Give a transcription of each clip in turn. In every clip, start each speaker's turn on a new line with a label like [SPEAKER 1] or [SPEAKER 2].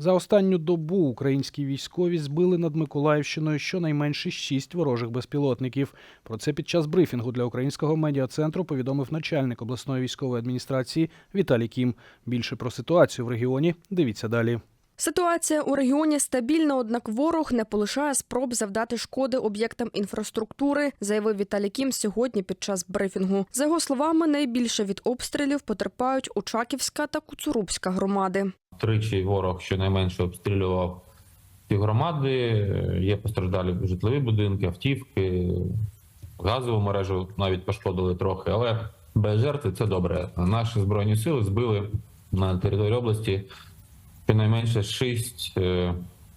[SPEAKER 1] За останню добу українські військові збили над Миколаївщиною щонайменше шість ворожих безпілотників. Про це під час брифінгу для українського медіа-центру повідомив начальник обласної військової адміністрації Віталій Кім. Більше про ситуацію в регіоні дивіться далі.
[SPEAKER 2] Ситуація у регіоні стабільна, однак ворог не полишає спроб завдати шкоди об'єктам інфраструктури, заявив Віталій Кім сьогодні під час брифінгу. За його словами, найбільше від обстрілів потерпають Очаківська та Куцурубська громади.
[SPEAKER 3] Тричі ворог щонайменше обстрілював ці громади. Є постраждалі житлові будинки, автівки, газову мережу навіть пошкодили трохи, але без жертв це добре. Наші збройні сили збили на території області щонайменше шість е,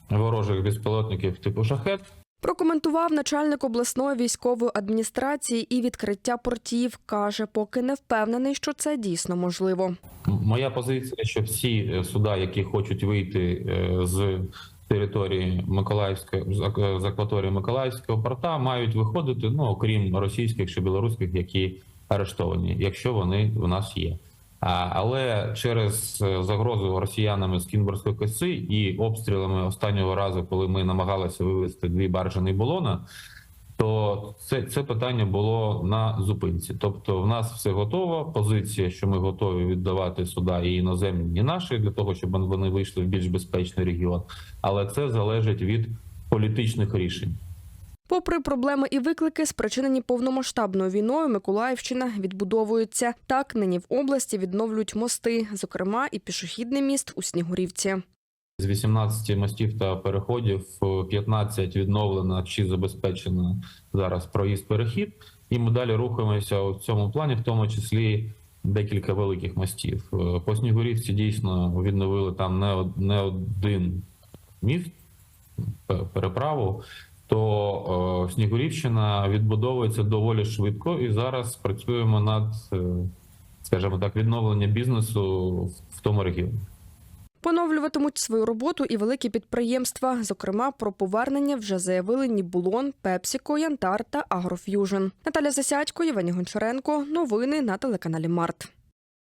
[SPEAKER 3] ворожих безпілотників типу шахет.
[SPEAKER 2] Прокоментував начальник обласної військової адміністрації і відкриття портів. каже, поки не впевнений, що це дійсно можливо.
[SPEAKER 3] Моя позиція, що всі е, суда, які хочуть вийти е, з території Миколаївської ак- з акваторії Миколаївського порта, мають виходити, ну окрім російських чи білоруських, які арештовані, якщо вони в нас є. Але через е, загрозу росіянами з Кінбурзької коси і обстрілами останнього разу, коли ми намагалися вивезти дві баржі Нейболона, то це, це питання було на зупинці. Тобто, в нас все готово. Позиція, що ми готові віддавати суда і іноземні, і наші для того, щоб вони вийшли в більш безпечний регіон. Але це залежить від політичних рішень.
[SPEAKER 2] Попри проблеми і виклики, спричинені повномасштабною війною, Миколаївщина відбудовується. Так нині в області відновлюють мости, зокрема і пішохідний міст у Снігурівці.
[SPEAKER 3] З 18 мостів та переходів е, 15 відновлено чи забезпечено зараз проїзд-перехід. І ми далі рухаємося у цьому плані, в тому числі декілька великих мостів. Е, По Снігурівці дійсно відновили там не, один міст, переправу. То е, Снігурівщина відбудовується доволі швидко, і зараз працюємо над, е, скажімо так, відновленням бізнесу в- тому регіоні.
[SPEAKER 2] Поновлюватимуть свою роботу і великі підприємства. Зокрема, про повернення вже заявили Нібулон, Пепсіко, Янтар та Агроф'южн. Наталя Засядько, Євгеній Гончаренко. Новини на телеканалі Март.